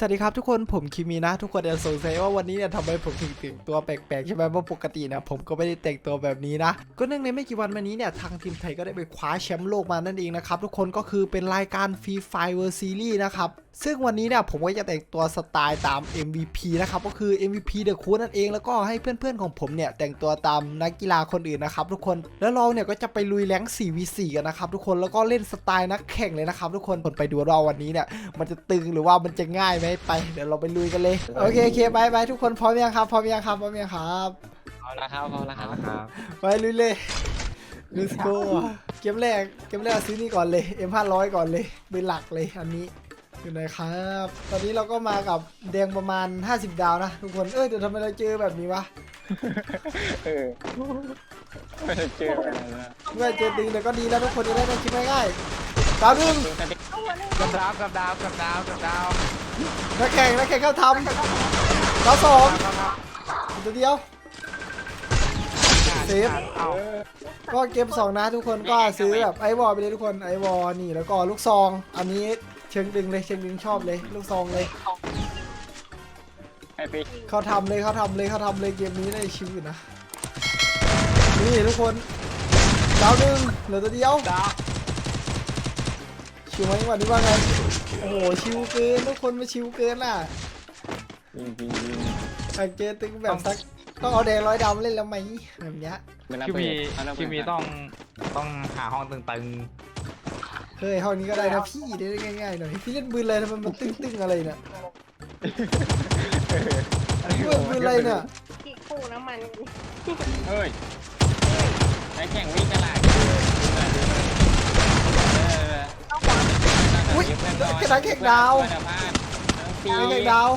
สวัสดีครับทุกคนผมคิมีนะทุกคนจะสงสัยว่าวันนี้เนี่ยทำไมผมถึงแต่งตัวแปลกๆใช่ไหมเพราะปกตินะผมก็ไม่ได้แต่งตัวแบบนี้นะ ก็เนื่องในไม่กี่วันมานี้เนี่ยทางทีมไทยก็ได้ไปคว้าแชมป์โลกมานั่นเองนะครับทุกคนก็คือเป็นรายการฟรีไฟเวอร์ซีรีส์นะครับ ซึ่งวันนี้เนี่ยผมก็จะแต่งตัวสไตล์ตาม MVP นะครับก็คือ MVP เดอะคูนั่นเองแล้วก็ให้เพื่อนๆของผมเนี่ยแต่งตัวตามนักกีฬาคนอื่นนะครับทุกคนแล้วเราเนี่ยก็จะไปลุยแรงค์ 4v4 กันนะครับทุกคนแล้วก็เล่นสไตล์นักแข่งเลยนะครับทุกคนคนไปดูว่าวันนี้เนี่ยมันจะตึงหรือว่ามันจะง่ายไหมไปเดี๋ยวเราไปลุยกันเลยโอเคโอเคไปไปทุกคนพร้อมยังครับพร้อมยังครับพร้อมยังครับเอาละครับเอาละครับไปลุยเลย let's go เกมแรกเกมแรกซื้อนี่ก่อนเลย M500 ก่อนเลยเป็นหลักเลยอันนี้ อยู่ไหนครับ ตอนนี้เราก็มากับแดงประมาณ 50 ดาวนะทุกคน เอ้ยเดี๋ยวทำไมเราเจอแบบนี้วะเออไม่ได้เจออะไรนะเมื่อเจอตึงเดี๋ยวก็ดีแล้วทุกคนจะได้ไม่คิดง่ายๆดาวหนึ่งกับดาวกับดาวกับดาวกับดาวนักแข่งนักแข่งเข้าทำดาวสองตัวเดียวเซฟเอาก็เกมสองนะทุกคนก็ซื้อแบบไอวอลไปเลยทุกคนไอวอลนี่แล้วก็ลูกซอง อันนี้ เชิงดึงเลยเชิงดึงชอบเลย ลูกซองเลย ไอปิ๊กเขาทำเลยเขาทำเลยเขาทำเลยเกมนี้ได้ชิวอยู่นะ นี่ทุกคนดาวหนึ่งเหลือตัวเดียว ดาวชิวไหมวันนี้ว่าไง โอ้โหชิวเกินทุกคนมาชิวเกินอะยิงยิงยิงแต่เกมตึงแบบสักต้องเอาแดงร้อยดำเล่นแล้วไหมแบบเนี้ยคิวมีคิวมีต้องต้องหาห้องตึง เฮ้ยห้องนี้ก็ได้นะพี่ได้ง่ายๆหน่อยพี่เล่นปืนเลยทำไมมันตึ้งๆอะไรเนี่ยๆเล่นปืนอะไรเนี่ยกี่คู่น้ำมันเฮ้ยไอแข่งวิ่งตลาดเอออุ้ยกระดังแข่งดาวกระดังแข่งดาว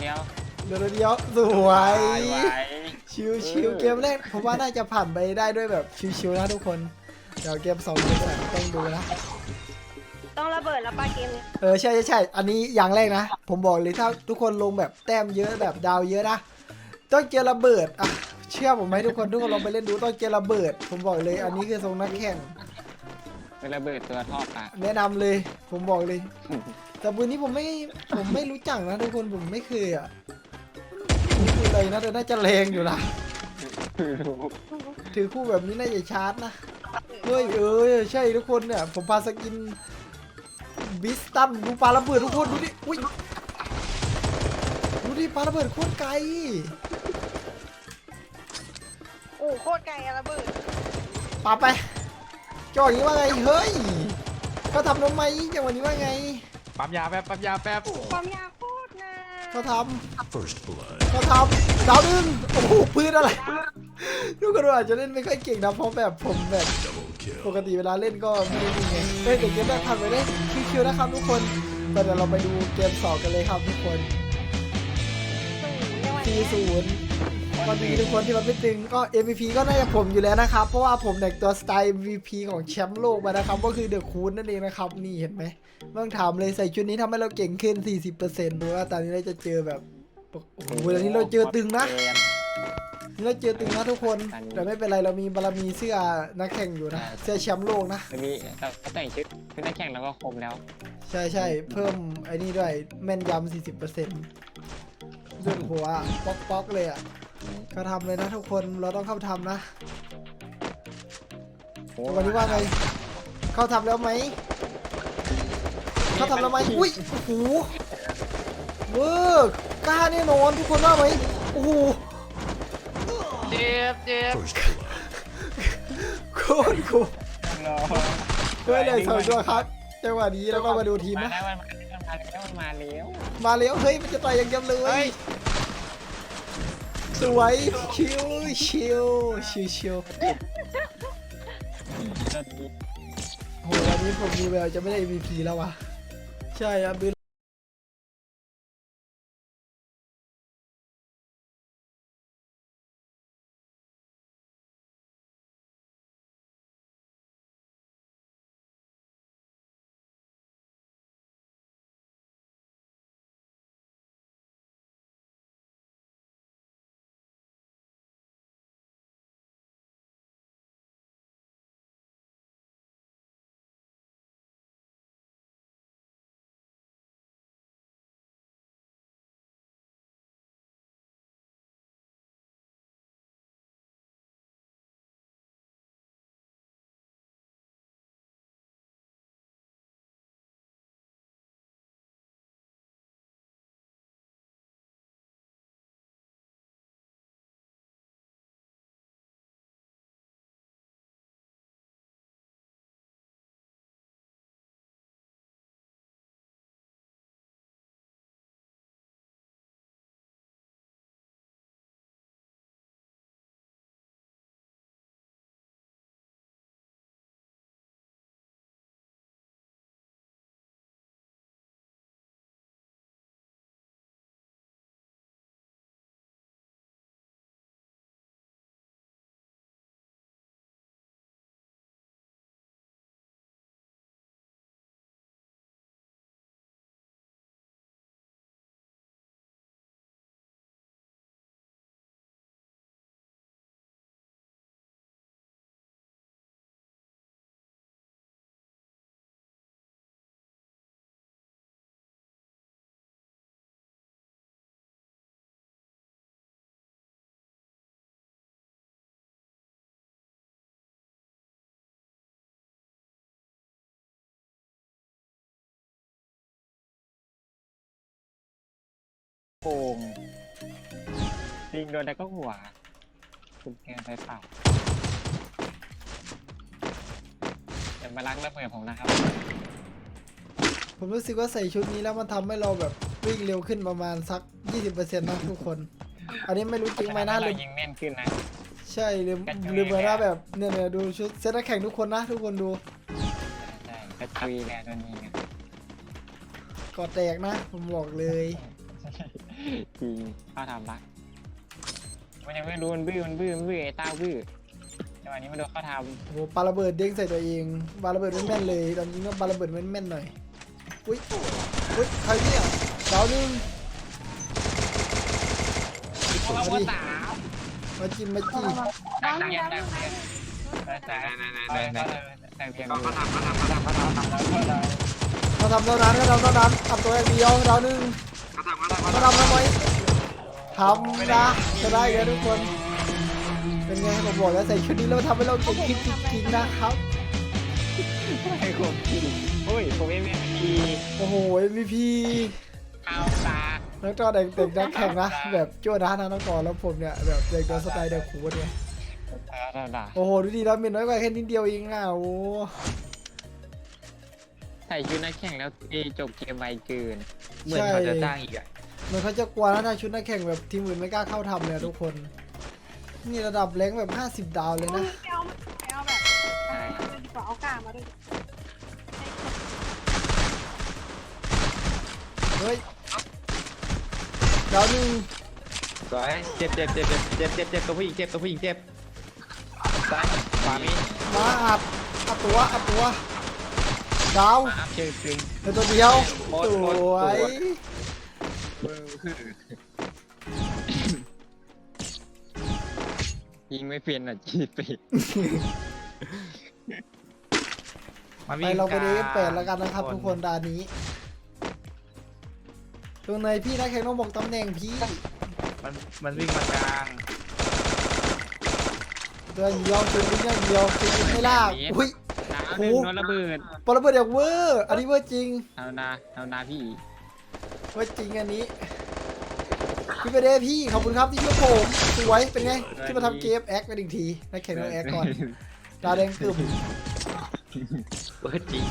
เดียวเดี๋ยวเดียวสวยชิวชิวเกมแรกผมว่าน่าจะผ่านไปได้ด้วยแบบชิวๆนะทุกคน เดี๋ยวเกมสองเกมสามต้องดูนะ ต้องระเบิดแล้วปลาเกมนี้เออใช่ใช่ใช่อันนี้อย่างแรกนะ ผมบอกเลยถ้าทุกคนลงแบบแต้มเยอะแบบดาวเยอะนะ ต้องเจอระเบิดอะเชื่อผมไหมทุกคนทุกคนลองไปเล่นดูต้องเจอระเบิด ผมบอกเลย อันนี้คือทรงนักแข่ง เป็นระเบิดตัวท่อปะแนะนำเลย ผมบอกเลย แต่ปืนนี้ผมไม่ผมไม่รู้จักนะทุกคนผมไม่เคยอะนี่คืออะไรนะแต่น่าจะแรงอยู่นะ ถือคู่แบบนี้น่าจะชาร์จนะ เฮ้ยเออใช่ทุกคนเนี่ย ผมพาสกินบิสตันดูปลาระเบิดทุกคนดูดิอุ้ยดูดิปลาระเบิดโคตรไกลโอ้โคตรไกลอะระเบิดปาไปจ่ออย่างนี้ว่าไงเฮ้ยเขาทำทำไมจังหวะนี้ว่าไงปั๊มยาแป๊บปั๊มยาแป๊บความยาวโคตรนานเขาทำเขาทำดาวดึงโอ้โหปืนอะไร ทุกคนอาจจะเล่นไม่ค่อยเก่งนะเพราะแบบผมแบบปกติเวลาเล่นก็ไม่ได้ดีไงเฮ้ยแต่เกมแรกทำไปได้ชิวๆนะครับทุกคนเดี๋ยวเราไปดูเกมสองกันเลยครับทุกคนสูงในวันทีศูนย์ก็ดีทุกคนที่มันไม่ตึงก็ MVP ก็น่าจะผมอยู่แล้วนะครับ เพราะว่าผมแต่งตัวสไตล์ MVP ของแชมป์โลกมานะครับ ก็คือเดอะคูนนั่นเองนะครับ นี่เห็นไหมไม่ต้อถามเลยใส่ชุดนี้ทำให้เราเก่งขึ้น 40%ดูว่าตอนนี้เราจะเจอแบบโอ้โหตอนนี้เราเจอตึงนะ นี่เราเจอตึงนะทุกคน แต่ไม่เป็นไรเรามีบารมีเสื้อนักแข่งอยู่นะ เสื้อแชมป์โลกนะมีเราแต่งชุดชุดนักแข่งเราก็คมแล้ว ใช่ใช่เพิ่มไอ้นี่ด้วยแม่นยำ40%เลือดหัวป๊อกป๊อกๆเลยอะก็ทำเลยนะทุกคนเราต้องเข้าทำนะวันนี้ว่าไง เข้าทำแล้วไหม เข้าทำแล้วไหมอุ้ยโอ้โหเวอร์กล้าแน่นอนทุกคนว่าไหมโอ้โห เจ็บเจ็บโคตรคูลเฮ้ยเลยสองตัวครับจังหวะนี้แล้วก็มาดูทีมมานะแล้วมันมาแล้วมันมาแล้วมาแล้วเฮ้ยมันจะต่อยอย่างเดียวเลยสวยชิวชิวชิวชิวโหวันนี้ผมมีแววจะไม่ได้ MVP แล้ววะใช่ครับ โกงยิงโดนแล้วก็หัวคุณเกินไปเปล่าอย่ามาล้างระเบิดผมนะครับ ผมรู้สึกว่าใส่ชุดนี้แล้วมันทำให้เราแบบวิ่งเร็วขึ้นประมาณสัก 20%นะทุกคน อันนี้ไม่รู้จริงไหมนะเราลืมยิงแม่นขึ้นนะ ใช่ลืมกระจุยลืมไปเลยว่าอะแบบเนี่ยเนี่ยดูชุดเซตนักแข่งทุกคนนะ ทุกคนดูใช่กระจุยแน่ตัวนี้กอดแตกนะ ผมบอกเลย จริงเข้าทำละมันยังไม่รู้มันบื้อมันบื้อมันบื้อไอ้ต้าบื้อจังหวะนี้มันโดนเข้าทโหปาระเบิดเด้งใส่ตัวเองปาระเบิดไม่แม่นเลยตอนนี้ก็ปาระเบิดไม่แม่นหน่อยอุ้ยอุ้ยใครเนี่ยดาวหนึงำเอาหัวสาวมาจิ้มมาจี้ดังเพียนดังเพียนดังเพียนไหนไหนไหนไหนดังเพียนเขาทำเขาทำเขาทำเขาทำเขาทำเขาทำเท่านั้นเขาทำเท่านั้นทำตัวอย่างเดียวดาวหนึงเขาทำเขาทำเขาเขาทำ ทำทำไมทำนะจะได้กันทุกคน เป็นไงผมบอกแล้วใส่ชุดนี้แล้วทำให้เราเก่งขึ้นจริงๆนะครับให้ผมพี่โอ้ยผมเอ็มเอ็มพีโอ้โห MVP เอาตาน้องจอเด็กเด็กนักแข่งนะ แบบจ้วด้านนะน้องกอแล้วผมเนี่ยแบบเด็กโดนสไตล์เด็กคูดไงตาตาโอ้โหดูดีแล้วมีน้อยกว่าแค่นิดเดียวเองอะโอ้ใส่ชุดนักแข่งแล้วเอจบเกมไวเกิน เหมือนเขาจะจ้างอีกอะเห มือนเขาจะกลัวนะถ้าชุดนักแข่งแบบทีมอื่นไม่กล้าเข้าทำเนี่ยทุกคน นี่ระดับแรงค์แบบ 50 ดาวเลยนะเอาเอาแบบเอาดีกว่าเอากามาด้วยเฮ้ยดาวหนึ่งสวยเจ็บเจ็บเจ็บเจ็บเจ็บเจ็บเจ็บตัวผู้หญิงเจ็บตัวผู้หญิงเจ็บซ้ายขวามีมาอัดอัดตัวอัดตัวดาวมาอัพเชิงตึงเหลือตัวเดียวสวย ยิงไม่เปลี่ยนอะจีดไปมาไปวิ่งเราไปดูกลาง F8 แล้วกันนะครับ ทุกคนดานนี้ตรงไหนพี่นักแข่งต้องบอกตำแหน่งพี่มันมันวิ่งมากลาง เดินเดียวเดินอย่างเดียวคือไม่ลากอุ้ยดาวหนึ่งโดนระเบิดปรเบิดอย่างเวอร์อันนี้เวอร์จริง เอานาเอานาพี่เวอร์จริงอันนี้พี่ไปเด้พี่ขอบคุณครับที่ช่วยผมสวยเป็นไงที่มาทำเกมแอคกันอีกทีนักแข่งต้องแอคก่อนดาวแดงกึ่มเปิดจริง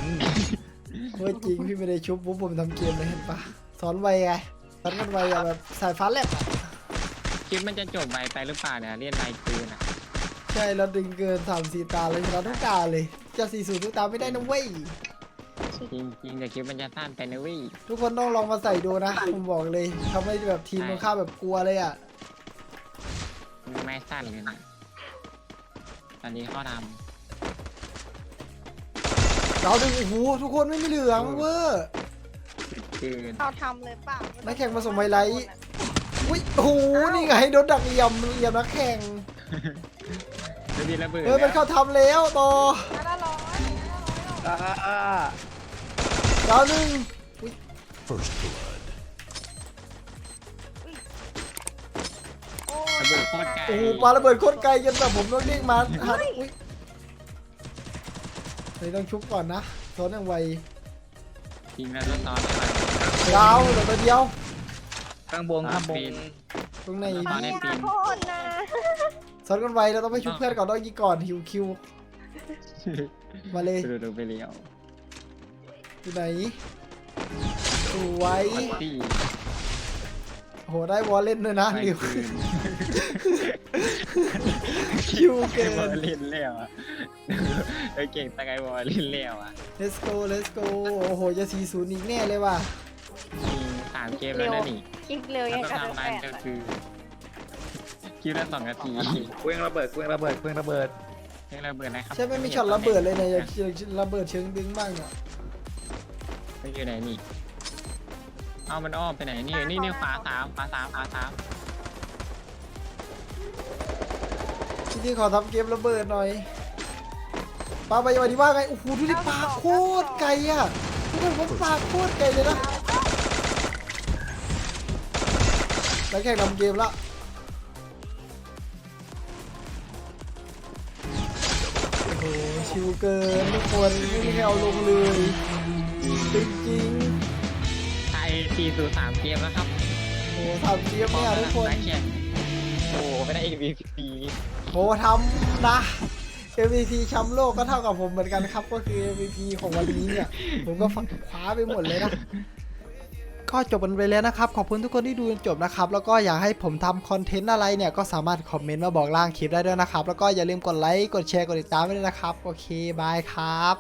เวอร์จริงพี่ไม่ได้ชุบปุ๊บผมทำเกมเลยเห็นปะสอนไวไงสอนกันไวอะแบบสายฟ้าแลบอะคลิปมันจะจบไวไปหรือเปล่าเนี่ยเรียนไวเกินอะใช่เราดึงเกินสามสี่ตาเลยชนะทุกตาเลยจะสี่ศูนย์ทุกตาไม่ได้นะเว้ย จริงจริงแต่คลิปมันจะสั้นไปนะเว้ยทุกคนต้องลองมาใส่ดูนะ ผมบอกเลยทำให้แบบทีมตรงข้ามแบบกลัวเลยอะมันไม่สั้นเลยนะ ตอนนี้เขาทเราดึงโอ้โหทุกคนไม่มีเหลืองเวอร์ำเกินเอาทำเลยเปล่านักแข่งมาส่งไฮไลท์ อุ้ยโอ้โหนี่ไงโดนดักเหลี่ยมเหลี่ยมนักแข่งดูดีระเบิดเฮ้ยมันเข้าทำแล้วต่ออันละร้อยอันละร้อยอ่า ดาวหนึ่งโอ้ระเบิดโคตรไกลโอ้โหปาระเบิดโคตรไกลจนแบบผมต้องเด้งมาหักอุ้ยเฮ้ยต้องชุบก่อนนะซ้อนอย่างไวจริงแล้วต้นตอนอะไร ดาวเหลือตัวเดียว ข้างบนข้างบน ตรงไหนตอนนี้เนี่ยปีน โคตรนะซ้อนกันไวเราต้องไปชุบเพื่อนก่อนต้องยิงก่อนฮิวคิว มาเลย ดูดูไปเลี้ยว อยู่ไหนสวยปาร์ตี้โหได้วอลเล่นด้วยนะไปริวคืนคิวเกิวอนลเล่นแล้วอะเออเก่งตะไกวอลเล่นแล้วอะ let's go let's go โอ้โหจะสี่ศูนย์อีกแน่เลยว่ะจริงสามเกมแล้วนะนี่คิดเร็วถ้ายังต้องกับทำแปมันดก็อะคือคิวละสองนาทีเครื่องระเบิดเครื่องระเบิดเครื่องระเบิดเรื่องระเบิดนะครับใช่ไม่มีช็อตระเบิดเลยเนี่ยอยากอยากระเบิดเชิงดึงบ้างเนี่ย ไม่อยู่ไหนนี่เอามันอ้อมไปไหนนี่นี่นี่ขวาสามขวาสามขวาสามที่ที่ขอทำเกมระเบิดหน่อยปาไปวันนี้ว่าไงโอ้โหดูดิปาโคตรไกลอะทุกคนผมปาโคตรไกลเลยนะแล้วแข่งนำเกมละโอ้โหชิวเกินทุกคนไม่มีใครเอาลงเลย จริงไทยสี่ศูนย์สามเกมแล้วครับๆโอ้ทำคลิปเนี่ยทุกคน นักแข่งโอ้โหไม่ได้ MVP โหทำนะ MVP แชมป์โลกก็เท่ากับผมเหมือนกันครับ ก็คือ MVP ของวันนี้เนี่ย ผมก็ฝักคว้าไปหมดเลยนะ ก็จบกันไปแล้วนะครับ ขอบคุณทุกคนที่ดูจนจบนะครับ แล้วก็อยากให้ผมทำคอนเทนต์อะไรเนี่ย ก็สามารถคอมเมนต์มาบอกล่างคลิปได้ด้วยนะครับ แล้วก็อย่าลืมกดไลค์ กดแชร์ กดติดตามไว้ด้วยนะครับ โอเค บายครับ